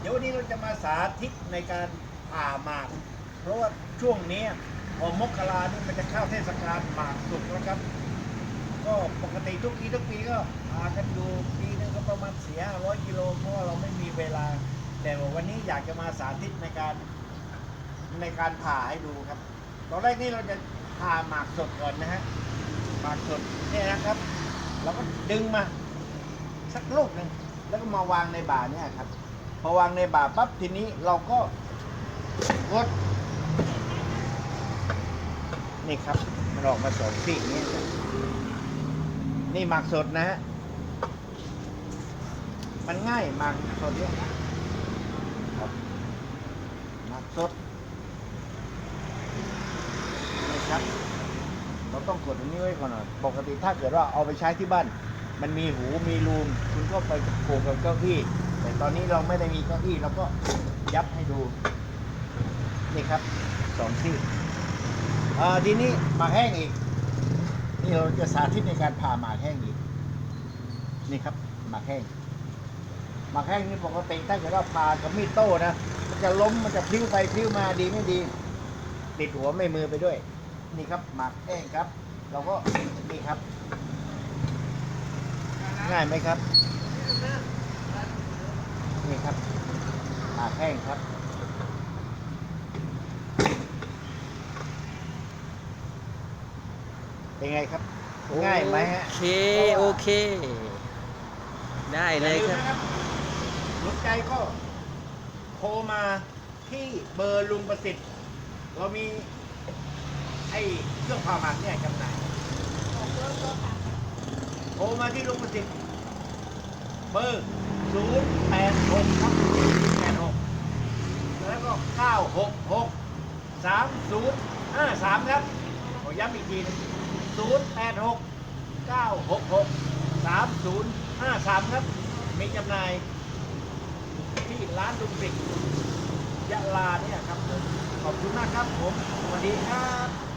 เดี๋ยววันนี้เราจะมาสาธิตในการผ่าหมาก เพราะว่าช่วงนี้พอมกรานี่มันจะเข้าเทศกาลหมากสุกแล้วครับ ก็ปกติทุกปีทุกปีก็พากันดูปีนึงก็ประมาณเสียร้อยกิโลเพราะว่าเราไม่มีเวลา แต่วันนี้อยากจะมาสาธิตในการในการผ่าให้ดูครับ ตอนแรกนี่เราจะผ่าหมากสดก่อนนะฮะหมากสดเนี่ยนะครับ เราก็ดึงมาสักลูกหนึ่งแล้วก็มาวางในบ่าเนี่ยครับ พอวางในบ่าปั๊บทีนี้เราก็กดนี่ครับ มันออกมาสองปีนี้นี่หมากสดนะฮะมันง่ายหมากสดเนี่ยครับหมากสดนี่ครับ เราต้องกดอันนี้ไว้ก่อนหน่อยปกติถ้าเกิดว่าเอาไปใช้ที่บ้าน มันมีหูมีรูมคุณก็ไปโขกกับเก้าอี้ แต่ตอนนี้เราไม่ได้มีเก้าอี้เราก็ยับให้ดู นี่ครับสองที่อ่าทีนี้หมากแห้งอีก นี่เราจะสาธิตในการผ่าหมากแห้งอีก นี่ครับหมากแห้งหมากแห้งนี่ปกติถ้าเกิดว่าผ่ากับมีดโต้นะมันจะล้มมันจะพลิ้วไปพลิ้วมาดีไม่ดี ติดหัวไม่มือไปด้วย นี่ครับหมากแห้งครับ เราก็นี่ครับ ง่ายไหมครับ นี่ครับ หมากแห้งครับ เป็นไงครับ ง่ายไหมฮะโอเคโอเค ได้เลยครับอาสนใจก็โทรมาที่เบอร์ลุงประสิทธิ์ เรามี ไอ้เครื่องผ่าหมากเนี่ยจำหน่ายโทรมาที่ลุงประสิทธิ์ เบอร์ศูนย์แปดหกครับแปดหกแล้วก็เก้า หกหกสามศูนย์ห้าสามครับขอย้ำอีกทีศูนย์แปดหกเก้าหกหกสามศูนย์ห้าสามครับ มีจำหน่ายที่ร้านลุงสิกยะลาเนี่ยครับผมขอบคุณมากครับผม สวัสดีครับ